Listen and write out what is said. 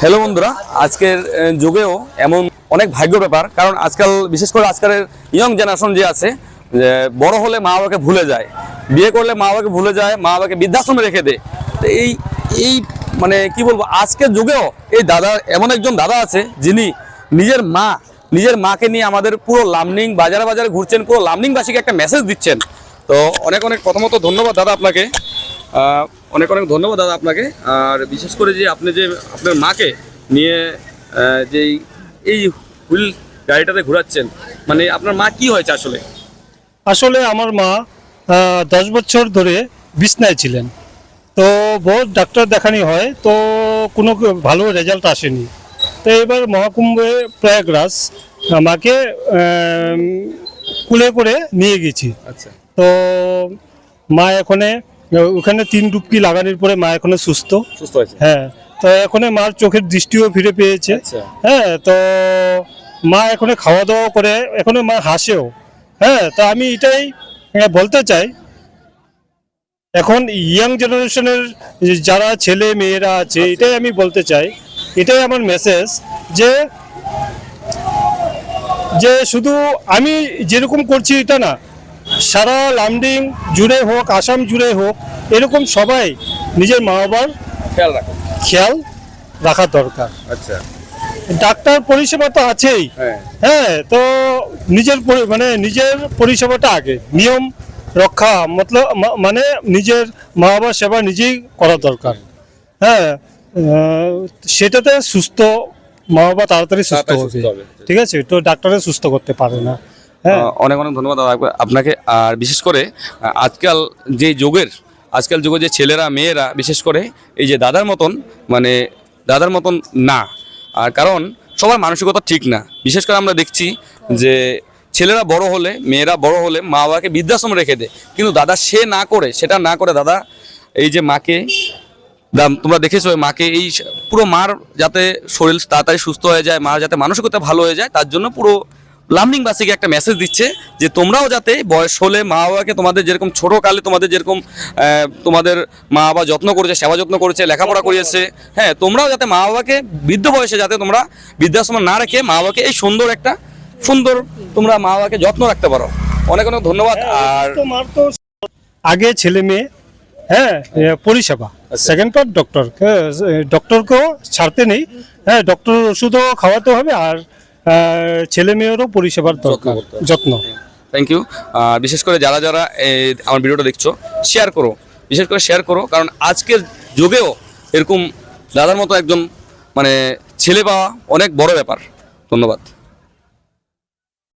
Hello বন্ধুরা, আজকের যুগেও এমন অনেক ভাগ্য ব্যাপার, কারণ আজকাল, বিশেষ করে আজকালের ইয়ং জেনারেশন যে আছে বড় হলে মা বাবাকে ভুলে যায়, বিয়ে করলে মা বাবাকে ভুলে যায়, মা বাবাকে বৃদ্ধাশ্রমে রেখে দেয়। তো এই এই মানে কি বলব, আজকের যুগেও এই দাদা, এমন একজন দাদা আছে, যিনি নিজের মা, নিজের মাকে নিয়ে আমাদের পুরো লামনিং, বাজারে বাজারে ঘুরছেন, পুরো লামনিংবাসীকে একটা মেসেজ দিচ্ছেন। তো অনেক অনেক প্রথমত ধন্যবাদ দাদা আপনাকে। অনেক অনেক ধন্যবাদ দাদা আপনাকে। আর বিশেষ করে যে আপনি যে আপনার মাকে নিয়ে আহ, যে এই- হুইল গাড়িটাতে ঘোরাচ্ছেন মানে আপনার মা কি হয়েছে আসলে? আসলে আমার মা দশ বছর ধরে বিছনায় ছিলেন। তো বহুত ডাক্তার দেখানি হয় তো কোনো ভালো রেজাল্ট আসেনি। তো এবার মহাকুম্ভে প্রয়াগরাজ আমাকে কুলে করে নিয়ে গেছি। আচ্ছা। তো মা এখানে ওখানে তিন ডুবকি লাগানোর পরে মা এখানে সুস্থ। সুস্থ হয়েছে? হ্যাঁ তো এখন মার চোখের দৃষ্টিও ফিরে পেয়েছে। আচ্ছা। হ্যাঁ তো মা এখনও খাওয়া দাওয়া করে এখনও মা হাসেও। হ্যাঁ তো আমি এটাই বলতে চাই এখন ইয়াং জেনারেশনের যারা ছেলে মেয়েরা আছে এটাই আমি বলতে চাই এটাই আমার মেসেজ যে যে শুধু আমি যেরকম করছি এটা না সারা লামডিং জুড়ে হোক আসাম জুড়ে হোক এরকম সবাই নিজের মা বাবার খেয়াল রাখো খেয়াল রাখা দরকার। আচ্ছা। ডাক্তার পরিষেবা তো আছেই। হ্যাঁ। হ্যাঁ তো নিজের মানে নিজের পরিষেবাটা আগে। নিয়ম রক্ষা মতলব মানে নিজের মা বাবার সেবা নিজেই করা দরকার। হ্যাঁ সেটাতে সুস্থ মা বাবা তাড়াতাড়ি সুস্থ হবে। ঠিক আছে? তো ডাক্তারে সুস্থ করতে পারে না। অনেক অনেক ধন্যবাদ আপনাকে। আর বিশেষ করে আজকাল যে যুগের, আজকাল যুগে যে ছেলেরা, মেয়েরা, বিশেষ করে এই যে দাদার মতন মানে দাদার মতন না। আর কারণ, সবার মানসিকতা ঠিক না। বিশেষ করে আমরা দেখছি যে ছেলেরা বড় হলে, মেয়েরা বড় হলে মা বাবাকে বৃদ্ধাশ্রমে রেখে দেয়। কিন্তু দাদা সে না করে, সেটা না করে দাদা এই যে মাকে তোমরা দেখেছ মাকে, এই পুরো মার যাতে শরীর তাড়াতাড়ি সুস্থ হয়ে যায়, মার যাতে মানসিকতা ভালো হয়ে যায়, তার জন্য পুরো লার্নিংবাসীকে একটা মেসেজ দিচ্ছে যে তোমরাও যাতে বয়স হলে মা বাবাকে তোমাদের যেরকম ছোটো কালে তোমাদের যেরকম তোমাদের মা বাবা যত্ন করেছে সেবা যত্ন করেছে লেখাপড়া করিয়েছে হ্যাঁ তোমরাও যাতে মা বাবাকে বৃদ্ধ বয়সে যাতে তোমরা বৃদ্ধাশ্রম না রেখে মা বাবাকে এই সুন্দর একটা সুন্দর তোমরা মা বাবাকে যত্ন রাখতে পারো। অনেক অনেক ধন্যবাদ। আর তো তো আগে ছেলে মেয়ে হ্যাঁ পরিষেবা। সেকেন্ড পার্ট ডক্টর ডক্টরকেও ছাড়তে নেই। হ্যাঁ ডক্টর ওষুধও খাওয়াতে হবে আর ছেলে মেয়েরও পরিষেবার দরকার যত্ন। থ্যাংক ইউ বিশেষ করে যারা যারা আমার ভিডিওটা দেখছ শেয়ার করো। বিশেষ করে শেয়ার করো কারণ আজকের যুগেও এরকম দাদার মতো একজন মানে ছেলে পাওয়া অনেক বড় ব্যাপার। ধন্যবাদ।